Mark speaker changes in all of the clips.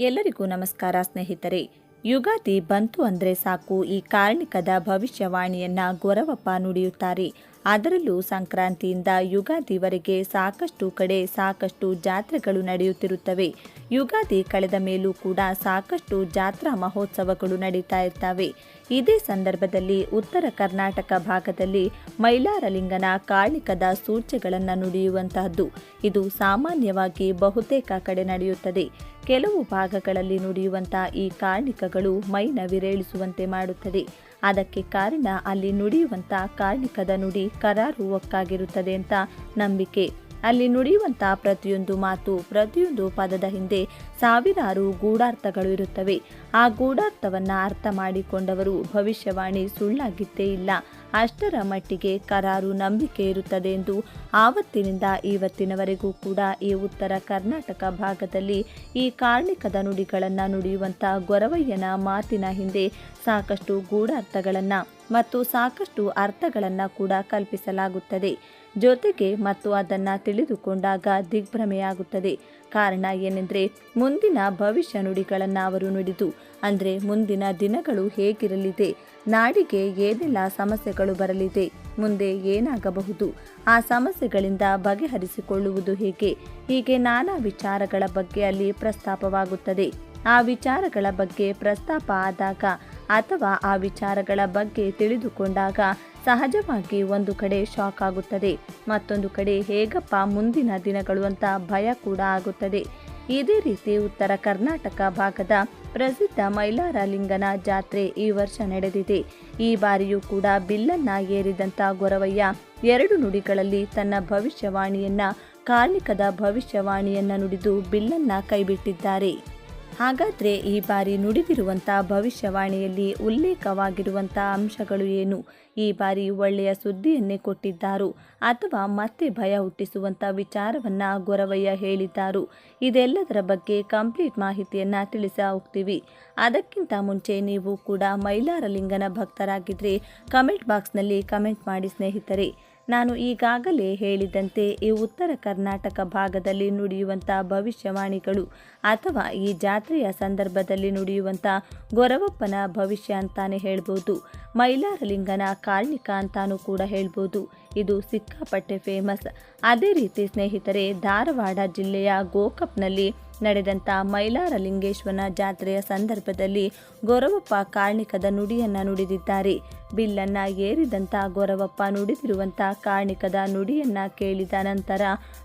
Speaker 1: ಎಲ್ಲರಿಗೂ ನಮಸ್ಕಾರ ಸ್ನೇಹಿತರೆ. ಯುಗಾದಿ ಬಂತು ಅಂದರೆ ಸಾಕು. ಈ ಕಾರ್ಣಿಕದ ಭವಿಷ್ಯವಾಣಿಯನ್ನ ಗೊರವಪ್ಪ ನುಡಿಯುತ್ತಾರೆ. ಅದರಲ್ಲೂ ಸಂಕ್ರಾಂತಿಯಿಂದ ಯುಗಾದಿವರೆಗೆ ಸಾಕಷ್ಟು ಕಡೆ ಸಾಕಷ್ಟು ಜಾತ್ರೆಗಳು ನಡೆಯುತ್ತಿರುತ್ತವೆ. ಯುಗಾದಿ ಕಳೆದ ಮೇಲೂ ಕೂಡ ಸಾಕಷ್ಟು ಜಾತ್ರಾ ಮಹೋತ್ಸವಗಳು ನಡೀತಾ ಇರ್ತವೆ. ಇದೇ ಸಂದರ್ಭದಲ್ಲಿ ಉತ್ತರ ಕರ್ನಾಟಕ ಭಾಗದಲ್ಲಿ ಮೈಲಾರಲಿಂಗನ ಕಾಳಿಕದ ಸೂಚೆಗಳನ್ನು ನುಡಿಯುವಂತಹದ್ದು. ಇದು ಸಾಮಾನ್ಯವಾಗಿ ಬಹುತೇಕ ಕಡೆ ನಡೆಯುತ್ತದೆ. ಕೆಲವು ಭಾಗಗಳಲ್ಲಿ ನುಡಿಯುವಂತಹ ಈ ಕಾರ್ಣಿಕಗಳು ಮೈನ ವಿರೇಳಿಸುವಂತೆ ಮಾಡುತ್ತದೆ. ಅದಕ್ಕೆ ಕಾರಣ ಅಲ್ಲಿ ನುಡಿಯುವಂಥ ಕಾರ್ಣಿಕದ ನುಡಿ ಕರಾರು ಒಕ್ಕಾಗಿರುತ್ತದೆ ಅಂತ ನಂಬಿಕೆ. ಅಲ್ಲಿ ನುಡಿಯುವಂಥ ಪ್ರತಿಯೊಂದು ಮಾತು ಪ್ರತಿಯೊಂದು ಪದದ ಹಿಂದೆ ಸಾವಿರಾರು ಗೂಢಾರ್ಥಗಳು ಇರುತ್ತವೆ. ಆ ಗೂಢಾರ್ಥವನ್ನು ಅರ್ಥ ಮಾಡಿಕೊಂಡವರು ಭವಿಷ್ಯವಾಣಿ ಸುಳ್ಳಾಗಿದ್ದೇ ಇಲ್ಲ. ಅಷ್ಟರ ಮಟ್ಟಿಗೆ ಕರಾರು ನಂಬಿಕೆ ಇರುತ್ತದೆ ಎಂದು ಆವತ್ತಿನಿಂದ ಇವತ್ತಿನವರೆಗೂ ಕೂಡ ಈ ಉತ್ತರ ಕರ್ನಾಟಕ ಭಾಗದಲ್ಲಿ ಈ ಕಾರ್ಣಿಕದ ನುಡಿಗಳನ್ನು ನುಡಿಯುವಂಥ ಗೊರವಯ್ಯನ ಮಾತಿನ ಹಿಂದೆ ಸಾಕಷ್ಟು ಗೂಢಾರ್ಥಗಳನ್ನು ಮತ್ತು ಸಾಕಷ್ಟು ಅರ್ಥಗಳನ್ನು ಕೂಡ ಕಲ್ಪಿಸಲಾಗುತ್ತದೆ. ಜೊತೆಗೆ ಮತ್ತು ಅದನ್ನು ತಿಳಿದುಕೊಂಡಾಗ ದಿಗ್ಭ್ರಮೆಯಾಗುತ್ತದೆ. ಕಾರಣ ಏನೆಂದರೆ ಮುಂದಿನ ಭವಿಷ್ಯ ನುಡಿಗಳನ್ನು ಅವರು ನುಡಿದು. ಅಂದರೆ ಮುಂದಿನ ದಿನಗಳು ಹೇಗಿರಲಿದೆ? ನಾಡಿಗೆ ಏನೆಲ್ಲ ಸಮಸ್ಯೆಗಳು ಬರಲಿದೆ? ಮುಂದೆ ಏನಾಗಬಹುದು? ಆ ಸಮಸ್ಯೆಗಳಿಂದ ಬಗೆಹರಿಸಿಕೊಳ್ಳುವುದು ಹೇಗೆ? ಹೀಗೆ ನಾನಾ ವಿಚಾರಗಳ ಬಗ್ಗೆ ಅಲ್ಲಿ ಪ್ರಸ್ತಾಪವಾಗುತ್ತದೆ. ಆ ವಿಚಾರಗಳ ಬಗ್ಗೆ ಪ್ರಸ್ತಾಪ ಆದಾಗ ಅಥವಾ ಆ ವಿಚಾರಗಳ ಬಗ್ಗೆ ತಿಳಿದುಕೊಂಡಾಗ ಸಹಜವಾಗಿ ಒಂದು ಕಡೆ ಶಾಕ್ ಆಗುತ್ತದೆ. ಮತ್ತೊಂದು ಕಡೆ, ಹೇಗಪ್ಪ ಮುಂದಿನ ದಿನಗಳು ಅಂತ ಭಯ ಕೂಡ ಆಗುತ್ತದೆ. ಇದೇ ರೀತಿ ಉತ್ತರ ಕರ್ನಾಟಕ ಭಾಗದ ಪ್ರಸಿದ್ಧ ಮೈಲಾರಲಿಂಗನ ಜಾತ್ರೆ ಈ ವರ್ಷ ನಡೆದಿದೆ. ಈ ಬಾರಿಯೂ ಕೂಡ ಬಿಲ್ಲನ್ನ ಏರಿದಂತ ಗೊರವಯ್ಯ ಎರಡು ನುಡಿಗಳಲ್ಲಿ ತನ್ನ ಭವಿಷ್ಯವಾಣಿಯನ್ನ ಕಾರ್ಣಿಕದ ಭವಿಷ್ಯವಾಣಿಯನ್ನ ನುಡಿದು ಬಿಲ್ಲನ್ನ ಕೈಬಿಟ್ಟಿದ್ದಾರೆ. ಹಾಗಾದ್ರೆ ಈ ಬಾರಿ ನುಡಿದಿರುವಂಥ ಭವಿಷ್ಯವಾಣಿಯಲ್ಲಿ ಉಲ್ಲೇಖವಾಗಿರುವಂಥ ಅಂಶಗಳು ಏನು? ಈ ಬಾರಿ ಒಳ್ಳೆಯ ಸುದ್ದಿಯನ್ನೇ ಕೊಟ್ಟಿದ್ದಾರೋ ಅಥವಾ ಮತ್ತೆ ಭಯ ಹುಟ್ಟಿಸುವಂಥ ವಿಚಾರವನ್ನು ಗೊರವಯ್ಯ ಹೇಳಿದ್ದಾರು. ಇದೆಲ್ಲದರ ಬಗ್ಗೆ ಕಂಪ್ಲೀಟ್ ಮಾಹಿತಿಯನ್ನು ತಿಳಿಸ ಹೋಗ್ತೀವಿ. ಅದಕ್ಕಿಂತ ಮುಂಚೆ ನೀವು ಕೂಡ ಮೈಲಾರಲಿಂಗನ ಭಕ್ತರಾಗಿದ್ದರೆ ಕಮೆಂಟ್ ಬಾಕ್ಸ್ನಲ್ಲಿ ಕಮೆಂಟ್ ಮಾಡಿ ಸ್ನೇಹಿತರೆ. ನಾನು ಈಗಾಗಲೇ ಹೇಳಿದಂತೆ ಈ ಉತ್ತರ ಕರ್ನಾಟಕ ಭಾಗದಲ್ಲಿ ನುಡಿಯುವಂಥ ಭವಿಷ್ಯವಾಣಿಗಳು ಅಥವಾ ಈ ಜಾತ್ರೆಯ ಸಂದರ್ಭದಲ್ಲಿ ನುಡಿಯುವಂಥ ಗೊರವಪ್ಪನ ಭವಿಷ್ಯ ಅಂತಾನೆ ಹೇಳ್ಬೋದು. ಮೈಲಾರಲಿಂಗನ ಕಾರ್ಣಿಕ ಅಂತಾನೂ ಕೂಡ ಹೇಳ್ಬೋದು. ಇದು ಸಿಕ್ಕಾಪಟ್ಟೆ ಫೇಮಸ್ ಅದೇ ರೀತಿ ಸ್ನೇಹಿತರೆ, ಧಾರವಾಡ ಜಿಲ್ಲೆಯ ಗೋಕಪ್ನಲ್ಲಿ ನಡೆದಂಥ ಮೈಲಾರಲಿಂಗೇಶ್ವರನ ಜಾತ್ರೆಯ ಸಂದರ್ಭದಲ್ಲಿ ಗೊರವಪ್ಪ ಕಾರ್ಣಿಕದ ನುಡಿಯನ್ನ ನುಡಿದಿದ್ದಾರೆ. ಬಿಲ್ಲನ್ನ ಏರಿದಂಥ ಗೊರವಪ್ಪ ನುಡಿದಿರುವಂಥ ಕಾರ್ಣಿಕದ ನುಡಿಯನ್ನ ಕೇಳಿದ ನಂತರ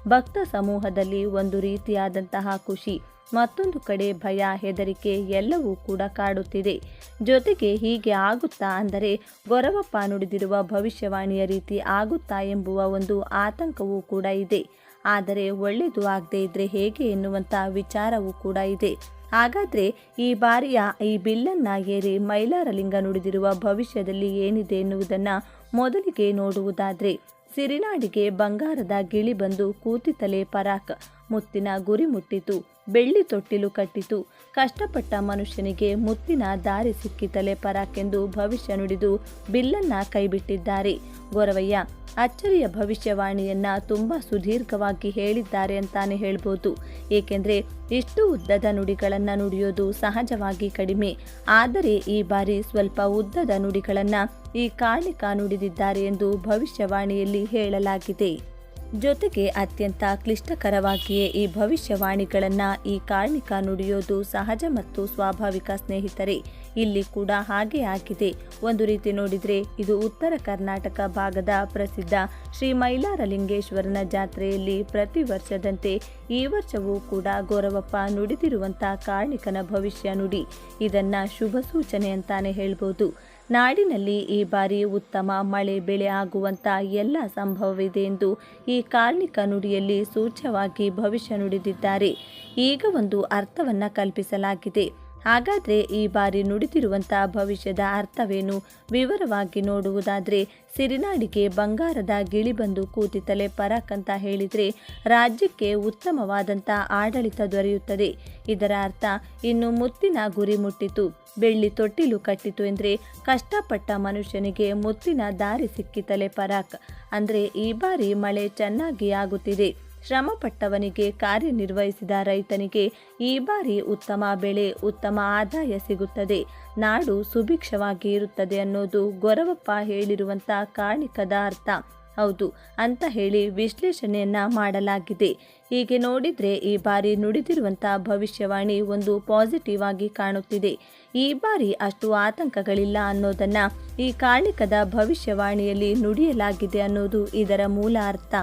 Speaker 1: ಭಕ್ತ ಸಮೂಹದಲ್ಲಿ ಒಂದು ರೀತಿಯಾದಂತಹ ಖುಷಿ, ಮತ್ತೊಂದು ಕಡೆ ಭಯ, ಹೆದರಿಕೆ ಎಲ್ಲವೂ ಕೂಡ ಕಾಡುತ್ತಿದೆ. ಜೊತೆಗೆ ಹೀಗೆ ಆಗುತ್ತಾ ಅಂದರೆ ಗೊರವಪ್ಪ ನುಡಿದಿರುವ ಭವಿಷ್ಯವಾಣಿಯ ರೀತಿ ಆಗುತ್ತಾ ಎಂಬುವ ಒಂದು ಆತಂಕವೂ ಕೂಡ ಇದೆ. ಆದರೆ ಒಳ್ಳೆಯದು ಆಗದೆ ಇದ್ರೆ ಹೇಗೆ ಎನ್ನುವಂಥ ವಿಚಾರವೂ ಕೂಡ ಇದೆ. ಹಾಗಾದರೆ ಈ ಬಾರಿಯ ಈ ಬಿಲ್ಲನ್ನ ಏರಿ ಮೈಲಾರಲಿಂಗ ನುಡಿದಿರುವ ಭವಿಷ್ಯದಲ್ಲಿ ಏನಿದೆ ಎನ್ನುವುದನ್ನು ಮೊದಲಿಗೆ ನೋಡುವುದಾದರೆ, ಸಿರಿನಾಡಿಗೆ ಬಂಗಾರದ ಗಿಳಿ ಬಂದು ಕೂತಿತಲೆ ಪರಾಕ್, ಮುತ್ತಿನ ಗುರಿ ಮುಟ್ಟಿತು. ಬೆಳ್ಳಿ ತೊಟ್ಟಿಲು ಕಟ್ಟಿತು. ಕಷ್ಟಪಟ್ಟ ಮನುಷ್ಯನಿಗೆ ಮುತ್ತಿನ ದಾರಿ ಸಿಕ್ಕಿತಲೆ ಪರಾಕೆಂದು ಭವಿಷ್ಯ ನುಡಿದು ಬಿಲ್ಲನ್ನ ಕೈಬಿಟ್ಟಿದ್ದಾರೆ. ಗೊರವಯ್ಯ, ಅಚ್ಚರಿಯ ಭವಿಷ್ಯವಾಣಿಯನ್ನ ತುಂಬಾ ಸುದೀರ್ಘವಾಗಿ ಹೇಳಿದ್ದಾರೆ ಅಂತಾನೆ ಹೇಳ್ಬೋದು. ಏಕೆಂದರೆ ಇಷ್ಟು ಉದ್ದದ ನುಡಿಗಳನ್ನು ನುಡಿಯೋದು ಸಹಜವಾಗಿ ಕಡಿಮೆ. ಆದರೆ ಈ ಬಾರಿ ಸ್ವಲ್ಪ ಉದ್ದದ ನುಡಿಗಳನ್ನು ಈ ಕಾರ್ಣಿಕ ನುಡಿದಿದ್ದಾರೆ ಎಂದು ಭವಿಷ್ಯವಾಣಿಯಲ್ಲಿ ಹೇಳಲಾಗಿದೆ. ಜೊತೆಗೆ ಅತ್ಯಂತ ಕ್ಲಿಷ್ಟಕರವಾಗಿಯೇ ಈ ಭವಿಷ್ಯವಾಣಿಗಳನ್ನು ಈ ಕಾರ್ಣಿಕ ನುಡಿಯೋದು ಸಹಜ ಮತ್ತು ಸ್ವಾಭಾವಿಕ ಸ್ನೇಹಿತರೆ, ಇಲ್ಲಿ ಕೂಡ ಹಾಗೆ ಆಗಿದೆ. ಒಂದು ರೀತಿ ನೋಡಿದರೆ ಇದು ಉತ್ತರ ಕರ್ನಾಟಕ ಭಾಗದ ಪ್ರಸಿದ್ಧ ಶ್ರೀ ಮೈಲಾರಲಿಂಗೇಶ್ವರನ ಜಾತ್ರೆಯಲ್ಲಿ ಪ್ರತಿ ವರ್ಷದಂತೆ ಈ ವರ್ಷವೂ ಕೂಡ ಗೌರವಪ್ಪ ನುಡಿದಿರುವಂಥ ಕಾರ್ಣಿಕನ ಭವಿಷ್ಯ ನುಡಿ. ಇದನ್ನ ಶುಭ ಸೂಚನೆ ಅಂತಾನೆ ಹೇಳ್ಬೋದು. ನಾಡಿನಲ್ಲಿ ಈ ಬಾರಿ ಉತ್ತಮ ಮಳೆ ಬೆಳೆ ಆಗುವಂಥ ಎಲ್ಲ ಸಂಭವವಿದೆ ಎಂದು ಈ ಕಾರ್ಣಿಕ ನುಡಿಯಲ್ಲಿ ಸೂಚ್ಯವಾಗಿ ಭವಿಷ್ಯ ನುಡಿದಿದ್ದಾರೆ. ಈಗ ಒಂದು ಅರ್ಥವನ್ನು ಕಲ್ಪಿಸಲಾಗಿದೆ. ಹಾಗಾದರೆ ಈ ಬಾರಿ ನುಡಿದಿರುವಂಥ ಭವಿಷ್ಯದ ಅರ್ಥವೇನು? ವಿವರವಾಗಿ ನೋಡುವುದಾದರೆ, ಸಿರಿನಾಡಿಗೆ ಬಂಗಾರದ ಗಿಳಿ ಬಂದು ಕೂತಿತಲೆ ಪರಾಕ್ ಅಂತ ಹೇಳಿದರೆ ರಾಜ್ಯಕ್ಕೆ ಉತ್ತಮವಾದಂಥ ಆಡಳಿತ ದೊರೆಯುತ್ತದೆ. ಇದರ ಅರ್ಥ, ಇನ್ನು ಮುತ್ತಿನ ಗುರಿ ಮುಟ್ಟಿತು. ಬೆಳ್ಳಿ ತೊಟ್ಟಿಲು ಕಟ್ಟಿತು ಎಂದರೆ ಕಷ್ಟಪಟ್ಟ ಮನುಷ್ಯನಿಗೆ ಮುತ್ತಿನ ದಾರಿ ಸಿಕ್ಕಿತಲೆ ಪರಾಕ್. ಅಂದರೆ ಈ ಬಾರಿ ಮಳೆ ಚೆನ್ನಾಗಿ ಆಗುತ್ತಿದೆ. ಶ್ರಮಪಟ್ಟವನಿಗೆ ಕಾರ್ಯನಿರ್ವಹಿಸಿದ ರೈತನಿಗೆ ಈ ಬಾರಿ ಉತ್ತಮ ಬೆಳೆ, ಉತ್ತಮ ಆದಾಯ ಸಿಗುತ್ತದೆ. ನಾಡು ಸುಭಿಕ್ಷವಾಗಿ ಇರುತ್ತದೆ ಅನ್ನೋದು ಗೊರವಪ್ಪ ಹೇಳಿರುವಂಥ ಕಾಣಿಕದ ಅರ್ಥ. ಹೌದು, ಅಂತ ಹೇಳಿ ವಿಶ್ಲೇಷಣೆಯನ್ನ ಮಾಡಲಾಗಿದೆ. ಹೀಗೆ ನೋಡಿದ್ರೆ ಈ ಬಾರಿ ನುಡಿದಿರುವಂಥ ಭವಿಷ್ಯವಾಣಿ ಒಂದು ಪಾಸಿಟಿವ್ ಆಗಿ ಕಾಣುತ್ತಿದೆ. ಈ ಬಾರಿ ಅಷ್ಟು ಆತಂಕಗಳಿಲ್ಲ ಅನ್ನೋದನ್ನ ಈ ಕಾಣಿಕದ ಭವಿಷ್ಯವಾಣಿಯಲ್ಲಿ ನುಡಿಯಲಾಗಿದೆ ಅನ್ನೋದು ಇದರ ಮೂಲ ಅರ್ಥ.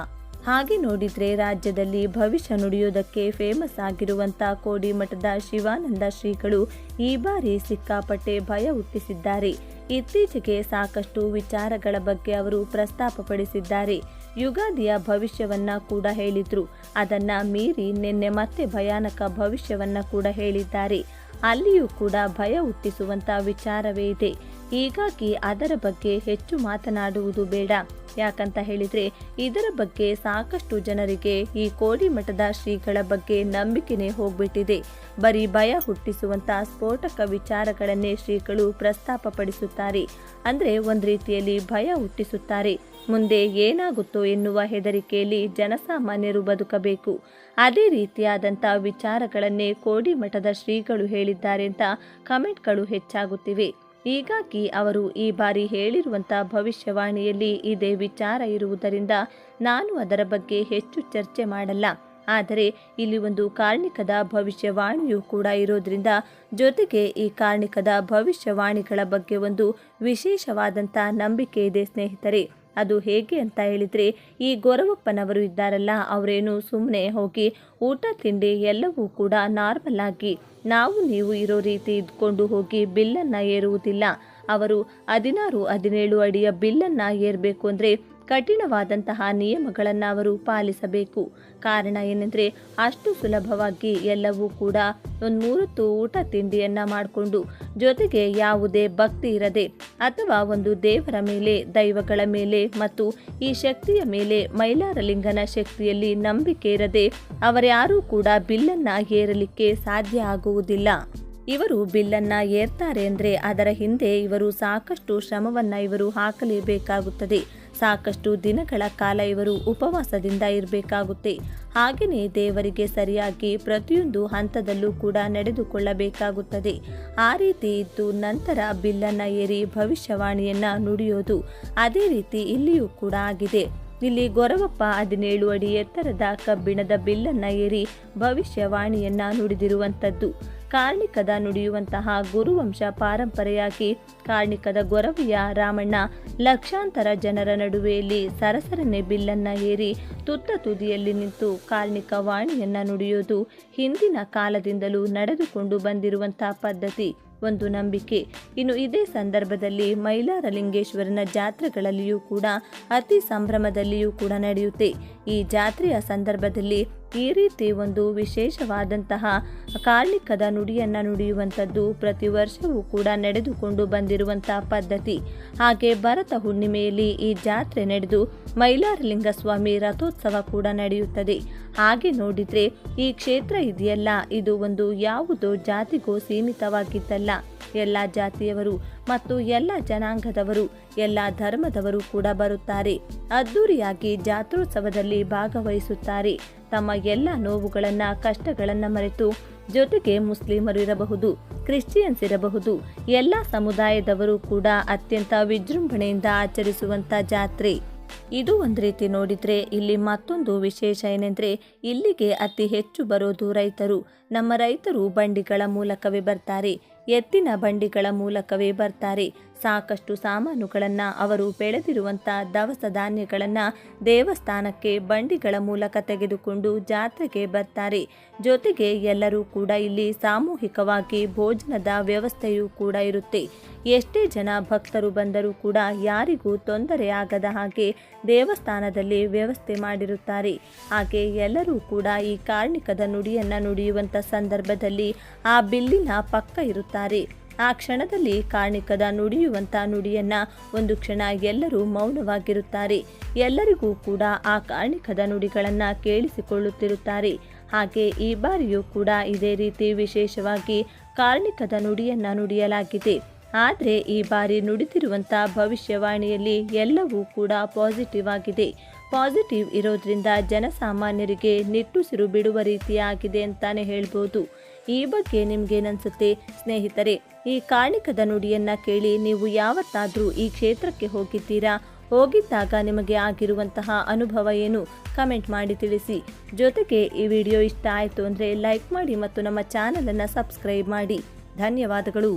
Speaker 1: ಹಾಗೆ ನೋಡಿದ್ರೆ ರಾಜ್ಯದಲ್ಲಿ ಭವಿಷ್ಯ ನುಡಿಯುವುದಕ್ಕೆ ಫೇಮಸ್ ಆಗಿರುವಂತ ಕೋಡಿಮಠದ ಶಿವಾನಂದ ಶ್ರೀಗಳು ಈ ಬಾರಿ ಸಿಕ್ಕಾಪಟ್ಟೆ ಭಯ ಹುಟ್ಟಿಸಿದ್ದಾರೆ. ಇತ್ತೀಚೆಗೆ ಸಾಕಷ್ಟು ವಿಚಾರಗಳ ಬಗ್ಗೆ ಅವರು ಪ್ರಸ್ತಾಪಪಡಿಸಿದ್ದಾರೆ. ಯುಗಾದಿಯ ಭವಿಷ್ಯವನ್ನ ಕೂಡ ಹೇಳಿದ್ರು. ಅದನ್ನ ಮೀರಿ ನಿನ್ನೆ ಮತ್ತೆ ಭಯಾನಕ ಭವಿಷ್ಯವನ್ನ ಕೂಡ ಹೇಳಿದ್ದಾರೆ. ಅಲ್ಲಿಯೂ ಕೂಡ ಭಯ ಹುಟ್ಟಿಸುವಂತ ವಿಚಾರವೇ ಇದೆ. ಹೀಗಾಗಿ ಅದರ ಬಗ್ಗೆ ಹೆಚ್ಚು ಮಾತನಾಡುವುದು ಬೇಡ. ಯಾಕಂತ ಹೇಳಿದ್ರೆ ಇದರ ಬಗ್ಗೆ ಸಾಕಷ್ಟು ಜನರಿಗೆ ಈ ಕೋಡಿಮಠದ ಶ್ರೀಗಳ ಬಗ್ಗೆ ನಂಬಿಕೆನೇ ಹೋಗ್ಬಿಟ್ಟಿದೆ. ಬರೀ ಭಯ ಹುಟ್ಟಿಸುವಂತ ಸ್ಫೋಟಕ ವಿಚಾರಗಳನ್ನೇ ಶ್ರೀಗಳು ಪ್ರಸ್ತಾಪಪಡಿಸುತ್ತಾರೆ. ಅಂದ್ರೆ ಒಂದು ರೀತಿಯಲ್ಲಿ ಭಯ ಹುಟ್ಟಿಸುತ್ತಾರೆ. ಮುಂದೆ ಏನಾಗುತ್ತೋ ಎನ್ನುವ ಹೆದರಿಕೆಯಲ್ಲಿ ಜನಸಾಮಾನ್ಯರು ಬದುಕಬೇಕು. ಅದೇ ರೀತಿಯಾದಂಥ ವಿಚಾರಗಳನ್ನೇ ಕೋಡಿಮಠದ ಶ್ರೀಗಳು ಹೇಳಿದ್ದಾರೆ ಅಂತ ಕಮೆಂಟ್ಗಳು ಹೆಚ್ಚಾಗುತ್ತಿವೆ. ಹೀಗಾಗಿ ಅವರು ಈ ಬಾರಿ ಹೇಳಿರುವಂಥ ಭವಿಷ್ಯವಾಣಿಯಲ್ಲಿ ಇದೇ ವಿಚಾರ ಇರುವುದರಿಂದ ನಾನು ಅದರ ಬಗ್ಗೆ ಹೆಚ್ಚು ಚರ್ಚೆ ಮಾಡಲ್ಲ. ಆದರೆ ಇಲ್ಲಿ ಒಂದು ಕಾರ್ಣಿಕದ ಭವಿಷ್ಯವಾಣಿಯೂ ಕೂಡ ಇರೋದ್ರಿಂದ ಜೊತೆಗೆ ಈ ಕಾರ್ಣಿಕದ ಭವಿಷ್ಯವಾಣಿಗಳ ಬಗ್ಗೆ ಒಂದು ವಿಶೇಷವಾದಂಥ ನಂಬಿಕೆ ಇದೆ ಸ್ನೇಹಿತರೆ. ಅದು ಹೇಗೆ ಅಂತ ಹೇಳಿದರೆ, ಈ ಗೊರವಪ್ಪನವರು ಇದ್ದಾರಲ್ಲ, ಅವರೇನು ಸುಮ್ಮನೆ ಹೋಗಿ ಊಟ ತಿಂಡಿ ಎಲ್ಲವೂ ಕೂಡ ನಾರ್ಮಲ್ ಆಗಿ ನಾವು ನೀವು ಇರೋ ರೀತಿ ಇದ್ಕೊಂಡು ಹೋಗಿ ಬಿಲ್ಲನ್ನು ಏರುವುದಿಲ್ಲ. ಅವರು ಹದಿನಾರು ಹದಿನೇಳು ಅಡಿಯ ಬಿಲ್ಲನ್ನು ಏರಬೇಕು ಅಂದರೆ ಕಠಿಣವಾದಂತಹ ನಿಯಮಗಳನ್ನು ಅವರು ಪಾಲಿಸಬೇಕು. ಕಾರಣ ಏನೆಂದರೆ, ಅಷ್ಟು ಸುಲಭವಾಗಿ ಎಲ್ಲವೂ ಕೂಡ ಒಂದು ಮೂರತ್ತು ಊಟ ತಿಂಡಿಯನ್ನು ಮಾಡಿಕೊಂಡು, ಜೊತೆಗೆ ಯಾವುದೇ ಭಕ್ತಿ ಇರದೆ, ಅಥವಾ ಒಂದು ದೇವರ ಮೇಲೆ, ದೈವಗಳ ಮೇಲೆ ಮತ್ತು ಈ ಶಕ್ತಿಯ ಮೇಲೆ ಮೈಲಾರಲಿಂಗನ ಶಕ್ತಿಯಲ್ಲಿ ನಂಬಿಕೆ ಇರದೆ ಅವರ್ಯಾರೂ ಕೂಡ ಬಿಲ್ಲನ್ನು ಏರಲಿಕ್ಕೆ ಸಾಧ್ಯ ಆಗುವುದಿಲ್ಲ. ಇವರು ಬಿಲ್ಲನ್ನು ಏರ್ತಾರೆ ಅಂದರೆ ಅದರ ಹಿಂದೆ ಇವರು ಸಾಕಷ್ಟು ಶ್ರಮವನ್ನು ಇವರು ಹಾಕಲೇಬೇಕಾಗುತ್ತದೆ. ಸಾಕಷ್ಟು ದಿನಗಳ ಕಾಲ ಇವರು ಉಪವಾಸದಿಂದ ಇರಬೇಕಾಗುತ್ತೆ. ಹಾಗೆಯೇ ದೇವರಿಗೆ ಸರಿಯಾಗಿ ಪ್ರತಿಯೊಂದು ಹಂತದಲ್ಲೂ ಕೂಡ ನಡೆದುಕೊಳ್ಳಬೇಕಾಗುತ್ತದೆ. ಆ ರೀತಿ ಇದ್ದು ನಂತರ ಬಿಲ್ಲನ್ನ ಏರಿ ಭವಿಷ್ಯವಾಣಿಯನ್ನ ನುಡಿಯೋದು ಅದೇ ರೀತಿ ಇಲ್ಲಿಯೂ ಕೂಡ ಆಗಿದೆ. ಇಲ್ಲಿ ಗೊರವಪ್ಪ ಹದಿನೇಳು ಅಡಿ ಎತ್ತರದ ಕಬ್ಬಿಣದ ಬಿಲ್ಲನ್ನ ಏರಿ ಭವಿಷ್ಯವಾಣಿಯನ್ನ ನುಡಿದಿರುವಂಥದ್ದು. ಕಾರ್ಣಿಕದ ನುಡಿಯುವಂತಹ ಗುರುವಂಶ ಪಾರಂಪರೆಯಾಗಿ ಕಾರ್ಣಿಕದ ಗೊರವಿಯ ರಾಮಣ್ಣ ಲಕ್ಷಾಂತರ ಜನರ ನಡುವೆಯಲ್ಲಿ ಸರಸರನೆ ಬಿಲ್ಲನ್ನ ಏರಿ ತುತ್ತ ತುದಿಯಲ್ಲಿ ನಿಂತು ಕಾರ್ಣಿಕ ವಾಣಿಯನ್ನ ನುಡಿಯೋದು ಹಿಂದಿನ ಕಾಲದಿಂದಲೂ ನಡೆದುಕೊಂಡು ಬಂದಿರುವಂತಹ ಪದ್ಧತಿ. ಒಂದು ನಂಬಿಕೆ. ಇನ್ನು ಇದೇ ಸಂದರ್ಭದಲ್ಲಿ ಮೈಲಾರಲಿಂಗೇಶ್ವರನ ಜಾತ್ರೆಗಳಲ್ಲಿಯೂ ಕೂಡ ಅತಿ ಸಂಭ್ರಮದಲ್ಲಿಯೂ ಕೂಡ ನಡೆಯುತ್ತೆ. ಈ ಜಾತ್ರೆಯ ಸಂದರ್ಭದಲ್ಲಿ ಈ ರೀತಿ ಒಂದು ವಿಶೇಷವಾದಂತಹ ಕಾರ್ಣಿಕದ ನುಡಿಯನ್ನ ನುಡಿಯುವಂಥದ್ದು ಪ್ರತಿ ವರ್ಷವೂ ಕೂಡ ನಡೆದುಕೊಂಡು ಬಂದಿರುವಂಥ ಪದ್ಧತಿ. ಹಾಗೆ ಭರತ ಹುಣ್ಣಿಮೆಯಲ್ಲಿ ಈ ಜಾತ್ರೆ ನಡೆದು ಮೈಲಾರಲಿಂಗ ಸ್ವಾಮಿ ರಥೋತ್ಸವ ಕೂಡ ನಡೆಯುತ್ತದೆ. ಹಾಗೆ ನೋಡಿದ್ರೆ ಈ ಕ್ಷೇತ್ರ ಇದೆಯಲ್ಲ, ಇದು ಒಂದು ಯಾವುದೋ ಜಾತಿಗೂ ಸೀಮಿತವಾಗಿದ್ದಲ್ಲ ಎಲ್ಲ ಜಾತಿಯವರು ಮತ್ತು ಎಲ್ಲ ಜನಾಂಗದವರು, ಎಲ್ಲ ಧರ್ಮದವರು ಕೂಡ ಬರುತ್ತಾರೆ. ಅದ್ದೂರಿಯಾಗಿ ಜಾತ್ರೋತ್ಸವದಲ್ಲಿ ಭಾಗವಹಿಸುತ್ತಾರೆ. ತಮ್ಮ ಎಲ್ಲ ನೋವುಗಳನ್ನು, ಕಷ್ಟಗಳನ್ನು ಮರೆತು ಜೊತೆಗೆ ಮುಸ್ಲಿಮರು ಇರಬಹುದು, ಕ್ರಿಶ್ಚಿಯನ್ಸ್ ಇರಬಹುದು, ಎಲ್ಲ ಸಮುದಾಯದವರು ಕೂಡ ಅತ್ಯಂತ ವಿಜೃಂಭಣೆಯಿಂದ ಆಚರಿಸುವಂತ ಜಾತ್ರೆ. ಇದು ಒಂದು ರೀತಿ ನೋಡಿದ್ರೆ ಇಲ್ಲಿ ಮತ್ತೊಂದು ವಿಶೇಷ ಏನೆಂದರೆ ಇಲ್ಲಿಗೆ ಅತಿ ಹೆಚ್ಚು ಬರೋದು ರೈತರು. ನಮ್ಮ ರೈತರು ಬಂಡಿಗಳ ಮೂಲಕವೇ ಬರ್ತಾರೆ. ಎತ್ತಿನ ಬಂಡಿಗಳ ಮೂಲಕವೇ ಬರ್ತಾರೆ. ಸಾಕಷ್ಟು ಸಾಮಾನುಗಳನ್ನು ಅವರು ಬೆಳೆದಿರುವಂಥ ದವಸ ಧಾನ್ಯಗಳನ್ನು ದೇವಸ್ಥಾನಕ್ಕೆ ಬಂಡಿಗಳ ಮೂಲಕ ತೆಗೆದುಕೊಂಡು ಜಾತ್ರೆಗೆ ಬರ್ತಾರೆ. ಜೊತೆಗೆ ಎಲ್ಲರೂ ಕೂಡ ಇಲ್ಲಿ ಸಾಮೂಹಿಕವಾಗಿ ಭೋಜನದ ವ್ಯವಸ್ಥೆಯೂ ಕೂಡ ಇರುತ್ತೆ. ಎಷ್ಟೇ ಜನ ಭಕ್ತರು ಬಂದರೂ ಕೂಡ ಯಾರಿಗೂ ತೊಂದರೆ ಆಗದ ಹಾಗೆ ದೇವಸ್ಥಾನದಲ್ಲಿ ವ್ಯವಸ್ಥೆ ಮಾಡಿರುತ್ತಾರೆ. ಹಾಗೆ ಎಲ್ಲರೂ ಕೂಡ ಈ ಕಾರ್ಣಿಕದ ನುಡಿಯನ್ನು ನುಡಿಯುವಂಥ ಸಂದರ್ಭದಲ್ಲಿ ಆ ಬಿಲ್ಲಿನ ಪಕ್ಕ ಇರುತ್ತಾರೆ. ಆ ಕ್ಷಣದಲ್ಲಿ ಕಾರ್ಣಿಕದ ನುಡಿಯುವಂಥ ನುಡಿಯನ್ನ ಒಂದು ಕ್ಷಣ ಎಲ್ಲರೂ ಮೌನವಾಗಿರುತ್ತಾರೆ. ಎಲ್ಲರಿಗೂ ಕೂಡ ಆ ಕಾರ್ಣಿಕದ ನುಡಿಗಳನ್ನು ಕೇಳಿಸಿಕೊಳ್ಳುತ್ತಿರುತ್ತಾರೆ. ಹಾಗೆ ಈ ಬಾರಿಯೂ ಕೂಡ ಇದೇ ರೀತಿ ವಿಶೇಷವಾಗಿ ಕಾರ್ಣಿಕದ ನುಡಿಯನ್ನ ನುಡಿಯಲಾಗಿದೆ. ಆದರೆ ಈ ಬಾರಿ ನುಡಿದಿರುವಂಥ ಭವಿಷ್ಯವಾಣಿಯಲ್ಲಿ ಎಲ್ಲವೂ ಕೂಡ ಪಾಸಿಟಿವ್ ಆಗಿದೆ. ಪಾಸಿಟಿವ್ ಇರೋದ್ರಿಂದ ಜನಸಾಮಾನ್ಯರಿಗೆ ನಿಟ್ಟುಸಿರು ಬಿಡುವ ರೀತಿಯಾಗಿದೆ ಅಂತಾನೆ ಹೇಳ್ಬೋದು. ಈ ಬಗ್ಗೆ ನಿಮ್ಗೇನನ್ಸುತ್ತೆ? ಸ್ನೇಹಿತರೆ, ಈ ಕಾಣಿಕದ ನುಡಿಯನ್ನ ಕೇಳಿ ನೀವು ಯಾವತ್ತಾದ್ರೂ ಈ ಕ್ಷೇತ್ರಕ್ಕೆ ಹೋಗಿದ್ದೀರಾ? ಹೋಗಿದ್ದಾಗ ನಿಮಗೆ ಆಗಿರುವಂತಹ ಅನುಭವ ಏನು? ಕಮೆಂಟ್ ಮಾಡಿ ತಿಳಿಸಿ. ಜೊತೆಗೆ ಈ ವಿಡಿಯೋ ಇಷ್ಟ ಆಯಿತು ಅಂದರೆ ಲೈಕ್ ಮಾಡಿ ಮತ್ತು ನಮ್ಮ ಚಾನಲನ್ನು ಸಬ್ಸ್ಕ್ರೈಬ್ ಮಾಡಿ. ಧನ್ಯವಾದಗಳು.